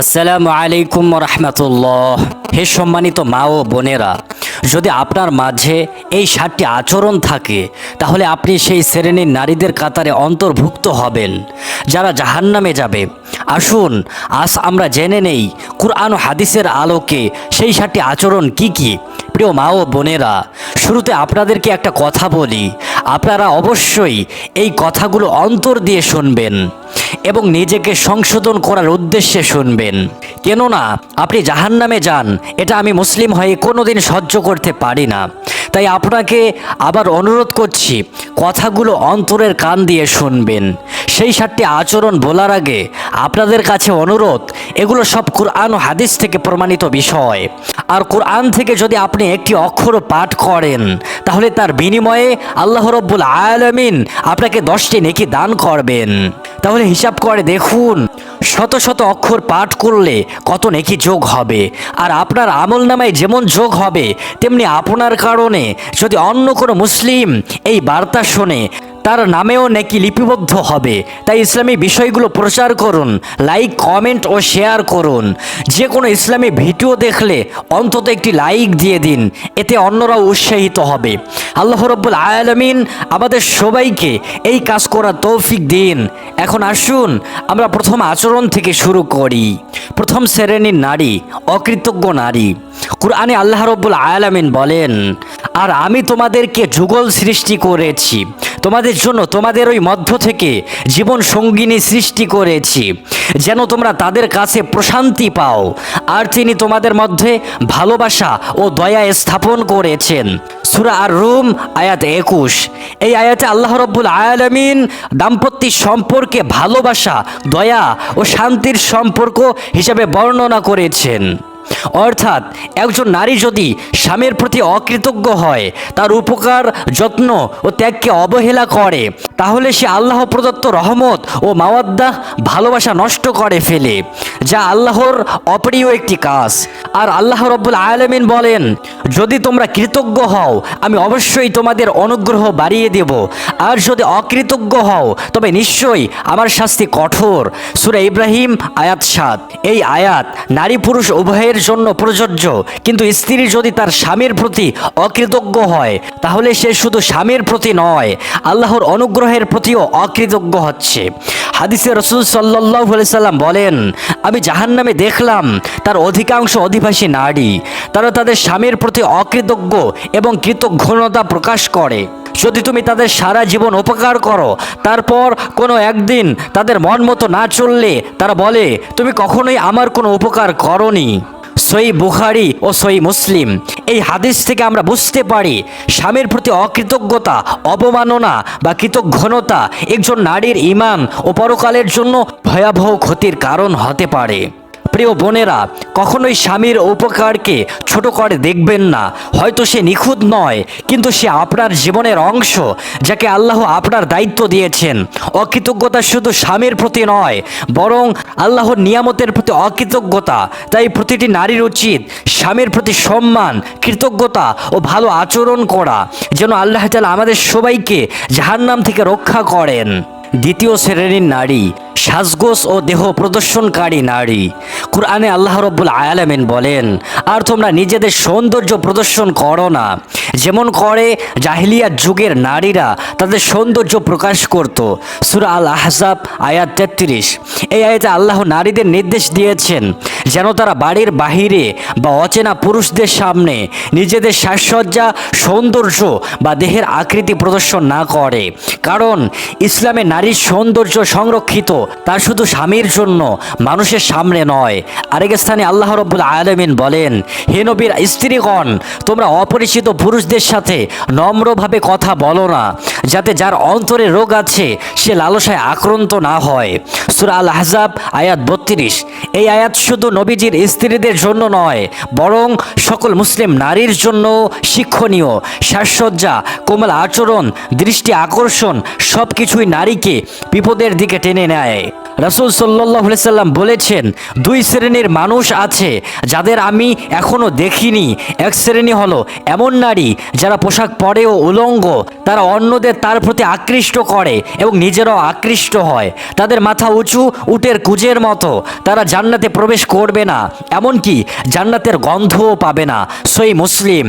আসসালামু আলাইকুম রহমতুল্লাহ হে সম্মানিত মা ও বোনেরা, যদি আপনার মাঝে এই সাতটি আচরণ থাকে, তাহলে আপনি সেই শ্রেণির নারীদের কাতারে অন্তর্ভুক্ত হবেন, যারা জাহান্নামে যাবে। আসুন, আজ আমরা জেনে নেই কুরআন হাদিসের আলোকে সেই সাতটি আচরণ কি কি। প্রিয় মা ও বোনেরা, শুরুতে আপনাদেরকে একটা কথা বলি। আপনারা অবশ্যই এই কথাগুলো অন্তর দিয়ে শুনবেন এবং নিজেকে সংশোধন করার উদ্দেশ্যে শুনবেন। কেননা, আপনি জাহান্নামে যান, এটা আমি মুসলিম হয়ে কোনোদিন সহ্য করতে পারি না। তাই আপনাকে আবার অনুরোধ করছি, কথাগুলো অন্তরের কান দিয়ে শুনবেন। সেই সাতটি আচরণ বলার আগে আপনাদের কাছে অনুরোধ, এগুলো সব কোরআন ও হাদিস থেকে প্রমাণিত বিষয়। আর কোরআন থেকে যদি আপনি একটি অক্ষর পাঠ করেন, তাহলে তার বিনিময়ে আল্লাহ রব্বুল আলমিন আপনাকে দশটি নেকি দান করবেন। তাহলে হিসাব করে দেখুন, শত শত অক্ষর পাঠ করলে কত নেকি যোগ হবে। আর আপনার আমল নামায় যেমন যোগ হবে, তেমনি আপনার কারণে যদি অন্য কোনো মুসলিম এই বার্তা শোনে তার নামেও নাকি লিপিবদ্ধ হবে। তাই ইসলামী বিষয়গুলো প্রচার করুন, লাইক, কমেন্ট ও শেয়ার করুন। যে কোনো ইসলামী ভিডিও দেখলে অন্তত একটি লাইক দিয়ে দিন, এতে অন্যরাও উৎসাহিত হবে। আল্লাহ রব্বুল আয়ালমিন আমাদের সবাইকে এই কাজ করার তৌফিক দিন। এখন আসুন, আমরা প্রথম আচরণ থেকে শুরু করি। প্রথম শ্রেণির নারী, অকৃতজ্ঞ নারী। কুরআনে আল্লাহ রব্বুল আয়ালামিন বলেন, আর আমি তোমাদেরকে যুগল সৃষ্টি করেছি। তোমাদের জন্য তোমাদের ওই মধ্য থেকে জীবন সঙ্গিনী সৃষ্টি করেছি। যেন তোমরা তাদের কাছে প্রশান্তি পাও, আর তিনি তোমাদের মধ্যে ভালোবাসা ও দয়া স্থাপন করেছেন। সুরা আর রুম আয়াত একুশ। এই আয়াতে আল্লাহ রব্বুল আয়ালামিন দাম্পত্য সম্পর্কে ভালোবাসা, দয়া ও শান্তির সম্পর্ক হিসাবে বর্ণনা করেছেন। অর্থাৎ একজন নারী যদি স্বামীর প্রতি অকৃতজ্ঞ হয়, তার উপকার, যত্ন ও ত্যাগকে অবহেলা করে, তাহলে সে আল্লাহ প্রদত্ত রহমত ও মাওয়াদ্দা ভালোবাসা নষ্ট করে ফেলে, যা আল্লাহর অপ্রিয় একটি কাজ। আর আল্লাহ রব্বুল আয়ালামিন বলেন, যদি তোমরা কৃতজ্ঞ হও, আমি অবশ্যই তোমাদের অনুগ্রহ বাড়িয়ে দেব। আর যদি অকৃতজ্ঞ হও, তবে নিশ্চয়ই আমার শাস্তি কঠোর। সুরা ইব্রাহিম আয়াত সাত। এই আয়াত নারী পুরুষ উভয়ের জন্য প্রযোজ্য। কিন্তু স্ত্রী যদি তার স্বামীর প্রতি অকৃতজ্ঞ হয়, তাহলে সে শুধু স্বামীর প্রতি নয়, আল্লাহর অনুগ্রহের প্রতিও অকৃতজ্ঞ হচ্ছে। হাদিসে রসুল সাল্লাহ সাল্লাম বলেন, আমি জাহান্নামে দেখলাম, তার অধিকাংশ অধিবাসী নারী। তারা তাদের স্বামীর প্রতি অকৃতজ্ঞ এবং কৃতজ্ঞতা প্রকাশ করে। যদি তুমি তাদের সারা জীবন উপকার করো, তারপর কোনো একদিন তাদের মন মতো না চললে, তারা বলে, তুমি কখনোই আমার কোনো উপকার করনি। সই বুখারি ও সই মুসলিম। এই হাদিস থেকে আমরা বুঝতে পারি স্বামীর প্রতি অকৃতজ্ঞতা, অবমাননা বা কৃতজ্ঞতা একজন নারীর ইমান ও পরকালের জন্য ভয়াবহ ক্ষতির কারণ হতে পারে। প্রিয় বোনেরা, কখনোই স্বামীর উপকারকে ছোট করে দেখবেন না। হয়তো সে নিখুঁত নয়, কিন্তু সে আপনার জীবনের অংশ, যাকে আল্লাহ আপনার দায়িত্ব দিয়েছেন। অকৃতজ্ঞতা শুধু স্বামীর প্রতি নয়, বরং আল্লাহর নিয়ামতের প্রতি অকৃতজ্ঞতা। তাই প্রতিটি নারীর উচিত স্বামীর প্রতি সম্মান, কৃতজ্ঞতা ও ভালো আচরণ করা, যেন আল্লাহ তালা আমাদের সবাইকে জাহান্নাম থেকে রক্ষা করেন। দ্বিতীয় শ্রেণির নারী, সাজগোজ ও দেহ প্রদর্শনকারী নারী। কুরআনে আল্লাহ রব্বুল আয়ালামিন বলেন, আর তোমরা নিজেদের সৌন্দর্য প্রদর্শন করো না। যেমন করে জাহিলিয়ার যুগের নারীরা তাদের সৌন্দর্য প্রকাশ করত। সুরা আল আহজাব আয়াত তেত্রিশ। এই আয়াতে আল্লাহ নারীদের নির্দেশ দিয়েছেন যেন তারা বাড়ির বাহিরে বা অচেনা পুরুষদের সামনে নিজেদের সাজসজ্জা, সৌন্দর্য বা দেহের আকৃতি প্রদর্শন না করে। কারণ ইসলামে নারীর সৌন্দর্য সংরক্ষিত তা শুধু স্বামীর জন্য, মানুষের সামনে নয়। আরেক স্থানে আল্লাহ রব্বুল আলমিন বলেন, হে নবীর স্ত্রীগণ, তোমরা অপরিচিত পুরুষদের সাথে নম্রভাবে কথা বলো না, যাতে যার অন্তরে রোগ আছে, সে লালসায় আক্রান্ত না হয়। সুরা আল আহজাব আয়াত বত্রিশ। এই আয়াত শুধু নবীজির স্ত্রীদের জন্য নয়, বরং সকল মুসলিম নারীর জন্য শিক্ষণীয়। সাজসজ্জা, কোমল আচরণ, দৃষ্টি আকর্ষণ সব কিছুই নারীকে বিপদের দিকে টেনে নেয়। রাসুল সাল্লাহ সাল্লাম বলেছেন, দুই শ্রেণির মানুষ আছে, যাদের আমি এখনও দেখিনি। এক শ্রেণি হলো এমন নারী যারা পোশাক পরেও উলঙ্গ, তারা অন্যদের তার প্রতি আকৃষ্ট করে এবং নিজেরাও আকৃষ্ট হয়। তাদের মাথা উঁচু, উটের কুজের মতো। তারা জান্নাতে প্রবেশ করবে না, এমনকি জান্নাতের গন্ধও পাবে না। সই মুসলিম।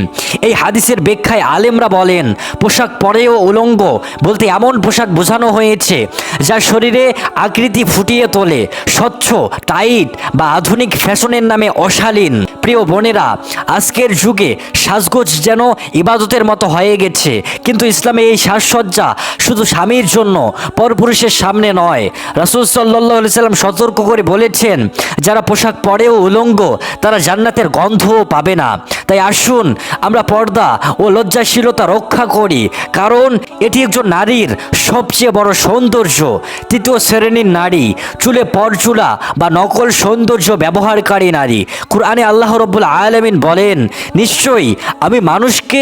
এই হাদিসের ব্যাখ্যায় আলেমরা বলেন, পোশাক পরেও উলঙ্গ বলতে এমন পোশাক বোঝানো হয়েছে, যা শরীরে আকৃতি ফুটিয়ে তোলে, স্বচ্ছ, টাইট বা আধুনিক ফ্যাশনের নামে অশালীন। প্রিয় বোনেরা, আজকের যুগে সাজগোজ যেন ইবাদতের মতো হয়ে গেছে। কিন্তু ইসলামে এই সাজসজ্জা শুধু স্বামীর জন্য, পরপুরুষের সামনে নয়। রাসুল সাল্লাহ সাল্লাম সতর্ক করে বলেছেন, যারা পোশাক পরেও উলঙ্গ, তারা জান্নাতের গন্ধও পাবে না। তাই আসুন, আমরা পর্দা ও লজ্জাশীলতা রক্ষা করি, কারণ এটি একজন নারীর সবচেয়ে বড় সৌন্দর্য। তৃতীয় শ্রেণির নারী, চুলে পরচুলা বা নকল সৌন্দর্য ব্যবহারকারী নারী। কুরআনে আল্লাহ রব্বুল আলমিন বলেন, নিশ্চয়ই আমি মানুষকে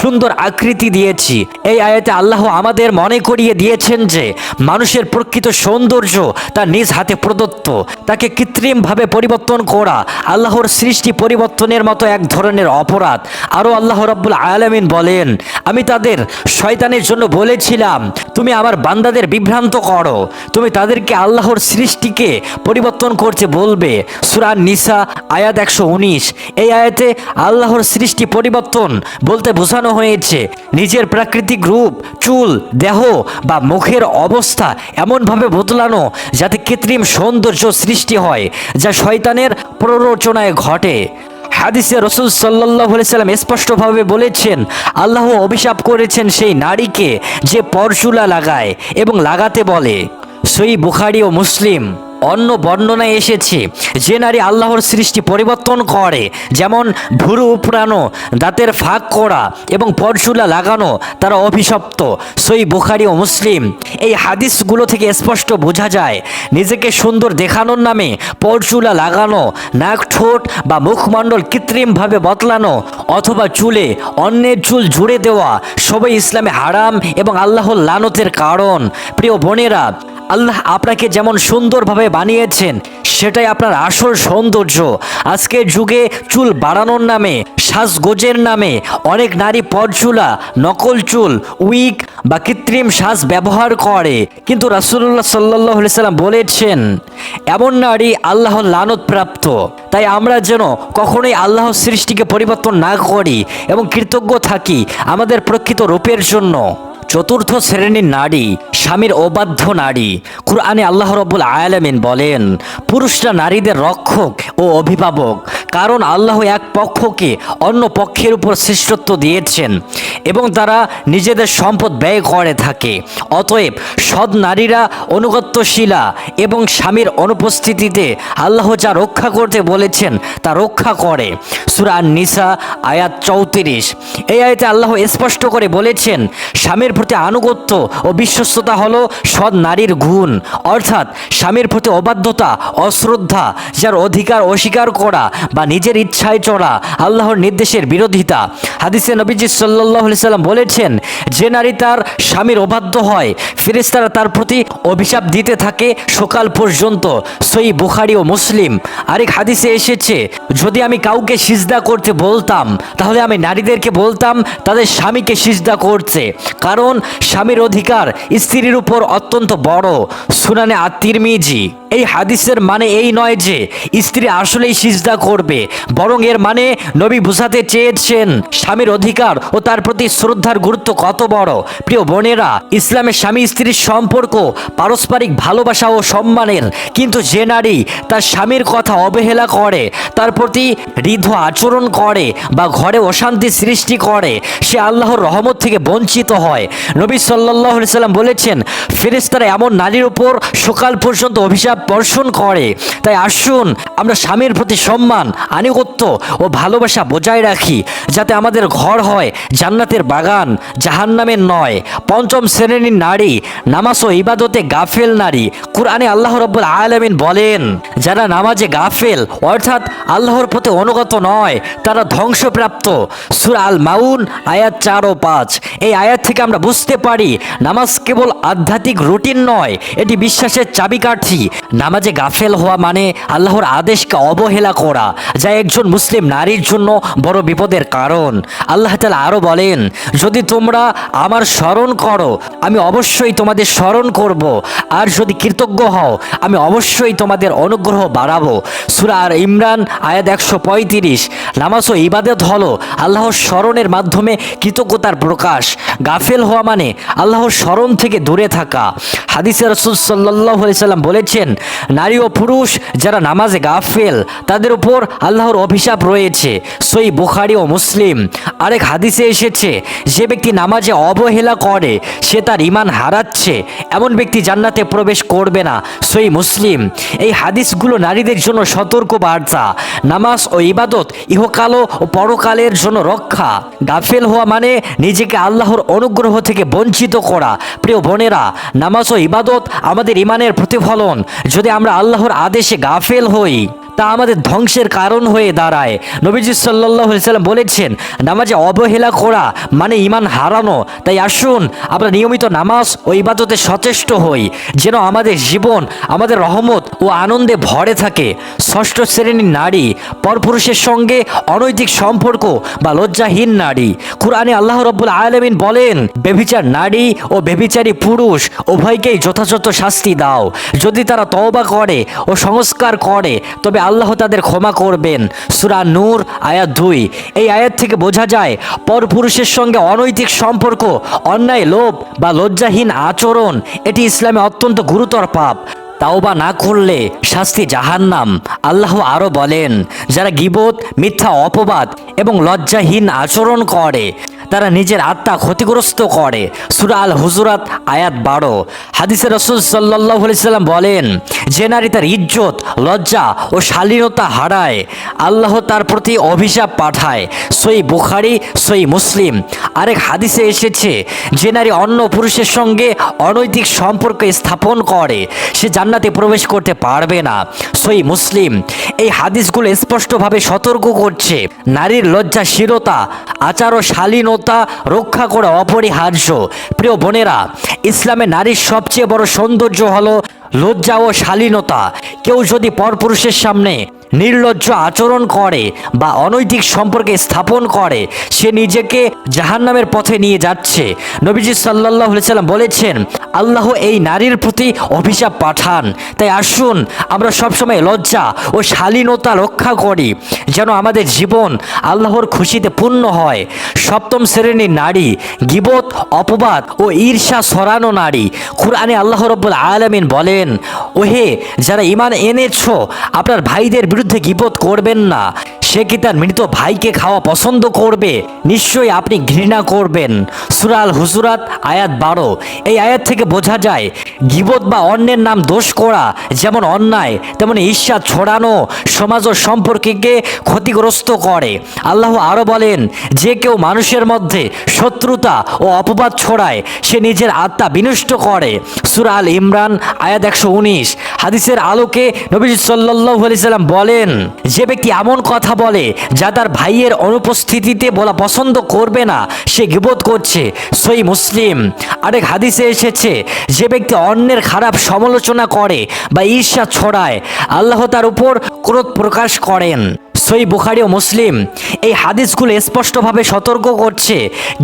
সুন্দর আকৃতি দিয়েছি। এই আয়াতে আল্লাহ আমাদের মনে করিয়ে দিয়েছেন যে, মানুষের প্রকৃত সৌন্দর্য তার নিজ হাতে প্রদত্ত। তাকে কৃত্রিমভাবে পরিবর্তন করা আল্লাহর সৃষ্টি পরিবর্তনের মতো এক ধরনের অপরাধ। আরও আল্লাহ রব্বুল আলমিন বলেন, আমি তাদের শয়তানের জন্য বলেছিলাম, তুমি আমার বান্দাদের বিভ্রান্ত করো। তুমি তাদেরকে আল্লাহর সৃষ্টিকে পরিবর্তন করতে বলবে। সুরান নিসা আয়াত একশো উনিশ। এই আয়াতে আল্লাহর সৃষ্টি পরিবর্তন বলতে বোঝানো হয়েছে। নিজের প্রাকৃতিক রূপ, চুল, দেহ বা মুখের অবস্থা এমনভাবে বদলানো যাতে কৃত্রিম সৌন্দর্য সৃষ্টি হয়, যা শয়তানের প্ররোচনায় ঘটে। হাদিসে রসুল সাল্লাহ সাল্লাম স্পষ্টভাবে বলেছেন, আল্লাহ অভিশাপ করেছেন সেই নারীকে যে পরচুলা লাগায় এবং লাগাতে বলে। সই বুখারি ও মুসলিম। অন্য বর্ণনায় এসেছে যে নারী আল্লাহর সৃষ্টি পরিবর্তন করে, যেমন ভুরু উপড়ানো, দাঁতের ফাঁক করা এবং পরশুলা লাগানো তারা অভিশপ্ত। সই বুখারি ও মুসলিম। এই হাদিসগুলো থেকে স্পষ্ট বোঝা যায়, নিজেকে সুন্দর দেখানোর নামে পরচুলা লাগানো, নাক ঠোঁট বা মুখমণ্ডল কৃত্রিমভাবে বদলানো অথবা চুলে অন্যের চুল জুড়ে দেওয়া সবই ইসলামে হারাম এবং আল্লাহর লানতের কারণ। প্রিয় বোনেরা আল্লাহ আপনাকে যেমন সুন্দরভাবে বানিয়েছেন, সেটাই আপনার আসল সৌন্দর্য। আজকের যুগে চুল বাড়ানোর নামে, সাজগোজের নামে অনেক নারী পরচুলা, নকল চুল উইক বা কৃত্রিম সাজ ব্যবহার করে। কিন্তু রাসুল্লাহ সাল্লাহ সাল্লাম বলেছেন, এমন নারী আল্লাহর লানত প্রাপ্ত তাই আমরা যেন কখনোই আল্লাহর সৃষ্টিকে পরিবর্তন না করি এবং কৃতজ্ঞ থাকি আমাদের প্রকৃত রূপের জন্য। চতুর্থ শ্রেণির নারী, স্বামীর অবাধ্য নারী। কুরআনে আল্লাহ রব্বুল আয়ালামিন বলেন, পুরুষরা নারীদের রক্ষক ও অভিভাবক, কারণ আল্লাহ এক পক্ষকে অন্য পক্ষের উপর শ্রেষ্ঠত্ব দিয়েছেন। এবং তারা নিজেদের সম্পদ ব্যয় করে থাকে। অতএব সৎ নারীরা অনুগত্যশীলা এবং স্বামীর অনুপস্থিতিতে আল্লাহ যা রক্ষা করতে বলেছেন তা রক্ষা করে। সুরান নিসা আয়াত চৌত্রিশ। এই আয়াতে আল্লাহ স্পষ্ট করে বলেছেন, স্বামীর প্রতি আনুগত্য ও বিশ্বস্ততা হলো সৎ নারীর গুণ। অর্থাৎ স্বামীর প্রতি অবাধ্যতা, অশ্রদ্ধা, যার অধিকার অস্বীকার করা বা নিজের ইচ্ছায় চড়া আল্লাহর নির্দেশের বিরোধিতা। হাদিসে নবীজি সাল্লাহ সাল্লাম বলেছেন, যে নারী তার স্বামীর অবাধ্য হয় ফেরেস্তারা তার প্রতি অভিশাপ দিতে থাকে সকাল পর্যন্ত। সই বুখারি ও মুসলিম। আরেক হাদিসে এসেছে, যদি আমি কাউকে সিজদা করতে বলতাম, তাহলে আমি নারীদেরকে বলতাম, তাদের স্বামীকে সিজদা করছে। কারণ স্বামীর অধিকার স্ত্রীর উপর অত্যন্ত বড়। সুনানে আত্মীর মিজি এই হাদিসের মানে এই নয় যে স্ত্রী আসলেই সিজদা করবে, বরং এর মানে নবী বুঝাতে চেয়েছেন স্বামীর অধিকার ও তার প্রতি শ্রদ্ধার গুরুত্ব কত বড়। প্রিয় বোনেরা ইসলামের স্বামী স্ত্রীর সম্পর্ক পারস্পরিক ভালোবাসা ও সম্মানের, কিন্তু যে নারী তার স্বামীর কথা অবহেলা করে, তার প্রতি ঋদ্ধ আচরণ করে বা ঘরে অশান্তি সৃষ্টি করে, সে আল্লাহর রহমত থেকে বঞ্চিত হয়। নবী সাল্লাহ সাল্লাম বলেছেন ফেরেস্তারা এমন নারীর উপর সকাল পর্যন্ত অভিশাপ বর্ষণ করে। তাই আসুন, আমরা স্বামীর প্রতি সম্মান, আনুগত্য ও ভালোবাসা বজায় রাখি, যাতে আমাদের ঘর হয় জান্নাতের বাগান, জাহান্নামের নয়। পঞ্চম শ্রেণির নারী, নামাজ ও ইবাদতে গাফেল নারী, কোরআনে আল্লাহ রব্বুল আলমিন বলেন, যারা নামাজে গাফেল, অর্থাৎ আল্লাহর প্রতি অনুগত নয়, তারা ধ্বংসপ্রাপ্ত। সুর আল মাউন আয়াত চার ও পাঁচ। এই আয়াত থেকে আমরা বুঝতে পারি, নামাজ কেবল আধ্যাত্মিক রুটিন নয়, এটি বিশ্বাসের চাবিকাঠি। নামাজে গাফেল হওয়া মানে আল্লাহর আদেশকে অবহেলা করা, যা একজন মুসলিম নারীর জন্য বড় বিপদের কারণ। আল্লাহ তালা আরও বলেন, যদি তোমরা আমার স্মরণ করো, আমি অবশ্যই তোমাদের স্মরণ করব। আর যদি কৃতজ্ঞ হও, আমি অবশ্যই তোমাদের অনুগ্রহ বাড়াবো। সুরা আর ইমরান, আয়াত একশো পঁয়ত্রিশ। নামাজ ও ইবাদত হলো আল্লাহর স্মরণের মাধ্যমে কৃতজ্ঞতার প্রকাশ। গাফেল হওয়া মানে আল্লাহর স্মরণ থেকে দূরে থাকা। হাদিসে রসুল সাল্লাহ সাল্লাম বলেছেন নারী ও পুরুষ যারা নামাজে গাফেল, তাদের উপর আল্লাহর অভিশাপ রয়েছে। সই বুখারি ও মুসলিম। আরেক হাদিসে এসেছে, যে ব্যক্তি নামাজে অবহেলা করে, সে তার ইমান হারাচ্ছে, এমন ব্যক্তি জান্নাতে প্রবেশ করবে না, সই মুসলিম। এই হাদিসগুলো নারীদের জন্য সতর্ক বার্তা। নামাজ ও ইবাদত ইহকাল ও পরকালের জন্য রক্ষা। গাফেল হওয়া মানে নিজেকে আল্লাহর অনুগ্রহ থেকে বঞ্চিত করা। প্রিয় বোনেরা, নামাজ ও ইবাদত আমাদের ইমানের প্রতিফলন। যদি আমরা আল্লাহর আদেশে গাফেল হই তা আমাদের ধ্বংসের কারণ হয়ে দাঁড়ায়। নবীজি সাল্লাহ সাল্লাম বলেছেন, নামাজে অবহেলা করা মানে ইমান হারানো। তাই আসুন, আমরা নিয়মিত নামাজ ও ইবাদতে সচেষ্ট হই, যেন আমাদের জীবন, আমাদের রহমত ও আনন্দে ভরে থাকে। ষষ্ঠ শ্রেণির নারী, পরপুরুষের সঙ্গে অনৈতিক সম্পর্ক বা লজ্জাহীন নারী। কুরআনে আল্লাহ রব্বুল আলমিন বলেন বেবিচার নারী ও বেবিচারী পুরুষ উভয়কেই যথাযথ শাস্তি দাও। যদি তারা তওবা করে ও সংস্কার করে, তবে আল্লাহ তাদের ক্ষমা করবেন। সুরা নূর, আয়াত দুই। এই আয়াত থেকে বোঝা যায়, পরপুরুষের সঙ্গে অনৈতিক সম্পর্ক, অন্যায়, লোভ বা লজ্জাহীন আচরণ, এটি ইসলামে অত্যন্ত গুরুতর পাপ। তাওবা না করলে শাস্তি জাহান্নাম। আল্লাহ আরও বলেন, যারা গিবত, মিথ্যা, অপবাদ এবং লজ্জাহীন আচরণ করে তারা নিজের আত্মা ক্ষতিগ্রস্ত করে। সুরা আল হুজুরাত আয়াত বারো। হাদিসে রসুল সাল্লাহ সাল্লাম বলেন, যে নারী তার ইজ্জত, লজ্জা ও শালীনতা হারায়, আল্লাহ তার প্রতি অভিশাপ পাঠায়। সই বুখারি সই মুসলিম। আরেক হাদিসে এসেছে, যে নারী অন্য পুরুষের সঙ্গে অনৈতিক সম্পর্ক স্থাপন করে, সে জান্নাতে প্রবেশ করতে পারবে না। সই মুসলিম। এই হাদিসগুলো স্পষ্টভাবে সতর্ক করছে, নারীর লজ্জা লজ্জাশীলতা, আচার ও শালীনতা রক্ষা করা অপরিহার্য। প্রিয় বোনেরা, ইসলামে নারীর সবচেয়ে বড় সৌন্দর্য হলো লজ্জা ও শালীনতা। কেউ যদি পরপুরুষের সামনে নির্লজ্জ আচরণ করে বা অনৈতিক সম্পর্কে স্থাপন করে, সে নিজেকে জাহান্নামের পথে নিয়ে যাচ্ছে। নবীজি সাল্লাহ সাল্লাম বলেছেন, আল্লাহ এই নারীর প্রতি অভিশাপ পাঠান। তাই আসুন, আমরা সবসময় লজ্জা ও শালীনতা রক্ষা করি, যেন আমাদের জীবন আল্লাহর খুশিতে পূর্ণ হয়। সপ্তম শ্রেণির নারী, গিবত, অপবাদ ও ঈর্ষা সরানো নারী, কুরআনে আল্লাহ রব্বুল আলমিন বলেন, ওহে, যারা ইমান এনেছো, আপনার ভাইদের বিরুদ্ধে গিবত করবেন না। সে কি তার মৃত ভাইকে খাওয়া পছন্দ করবে? নিশ্চয়ই আপনি ঘৃণা করবেন। সুরাল হুজুরাত, আয়াত বারো। এই আয়াত থেকে বোঝা যায়, গিবত বা অন্যের নাম দোষ করা যেমন অন্যায়, তেমন ঈর্ষা ছড়ানো সমাজ ও সম্পর্ককে ক্ষতিগ্রস্ত করে। আল্লাহ আরও বলেন, যে কেউ মানুষের মধ্যে শত্রুতা ও অপবাদ ছড়ায়, সে নিজের আত্মা বিনষ্ট করে। সুরাল ইমরান, আয়াত একশো উনিশ। হাদিসের আলোকে নবী সাল্লাহ আলি সাল্লাম বলেন, যে ব্যক্তি এমন কথা বলে, যা তার ভাইয়ের অনুপস্থিতিতে বলা পছন্দ করবে না, সে গিবোধ করছে। সই মুসলিম। আরেক হাদিসে এসেছে, যে ব্যক্তি অন্যের খারাপ সমালোচনা করে বা ঈর্ষা ছড়ায়, আল্লাহ তার উপর ক্রোধ প্রকাশ করেন। সই বুখারি ও মুসলিম। এই হাদিসগুলো স্পষ্টভাবে সতর্ক করছে।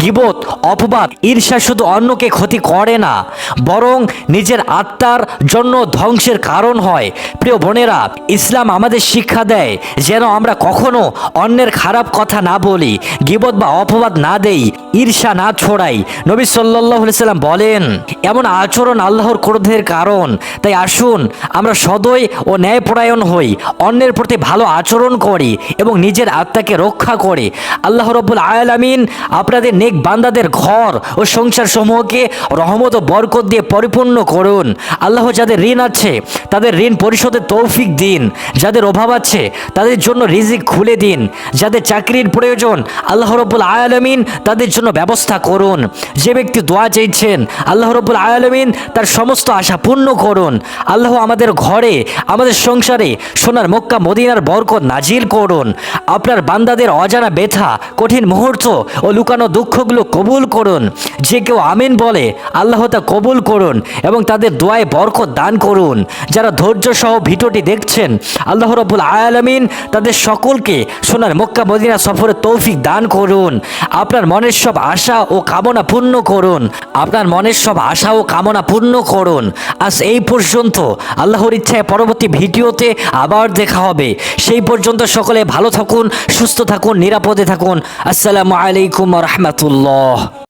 গিবত, অপবাদ, ঈর্ষা শুধু অন্যকে ক্ষতি করে না, বরং নিজের আত্মার জন্য ধ্বংসের কারণ হয়। প্রিয় বোনেরা, ইসলাম আমাদের শিক্ষা দেয়, যেন আমরা কখনো অন্যের খারাপ কথা না বলি, গিবত বা অপবাদ না দেই, ঈর্ষা না ছড়াই। নবী সাল্লাহ সাল্লাম বলেন, এমন আচরণ আল্লাহর ক্রোধের কারণ। তাই আসুন, আমরা সদয় ও ন্যায়পরায়ণ হই, অন্যের প্রতি ভালো আচরণ করি। করি এবং নিজের আত্মাকে রক্ষা করে। আল্লাহ রব্বুল আয়ালামিন আপনাদের নেক বান্দাদের ঘর ও সংসার সমূহকে রহমত ও বরকত দিয়ে পরিপূর্ণ করুন। আল্লাহ যাদের ঋণ আছে, তাদের ঋণ পরিশোধের তৌফিক দিন। যাদের অভাব আছে, তাদের জন্য রিজিক খুলে দিন। যাদের চাকরির প্রয়োজন, আল্লাহ রব্বুল আয়ালামিন তাদের জন্য ব্যবস্থা করুন। যে ব্যক্তি দোয়া চাইছেন, আল্লাহ রব্বুল আয়ালামিন তার সমস্ত আশা পূর্ণ করুন। আল্লাহ আমাদের ঘরে, আমাদের সংসারে সোনার মক্কা, মদিনার বরকত নাজিল করুন। আপনার বান্দাদের অজানা ব্যথা, কঠিন মুহূর্ত ও লুকানো দুঃখগুলো কবুল করুন। যে কেউ আমিন বলে, আল্লাহ তা কবুল করুন এবং তাদের দোয়ায় বরকত দান করুন। যারা ধৈর্য সহ ভিডিওটি দেখছেন, আল্লাহ রব্বুল আয়ালামিন তাদের সকলকে সোনার মক্কা মদিনা সফরে তৌফিক দান করুন। আপনার মনের সব আশা ও কামনা পূর্ণ করুন। আপনার মনের সব আশা ও কামনা পূর্ণ করুন। আজ এই পর্যন্ত আল্লাহর ইচ্ছায় পরবর্তী ভিডিওতে আবার দেখা হবে। সেই পর্যন্ত সকলে ভালো থাকুন সুস্থ থাকুন নিরাপদে থাকুন। আসসালামু আলাইকুম রহমতুল্লাহ।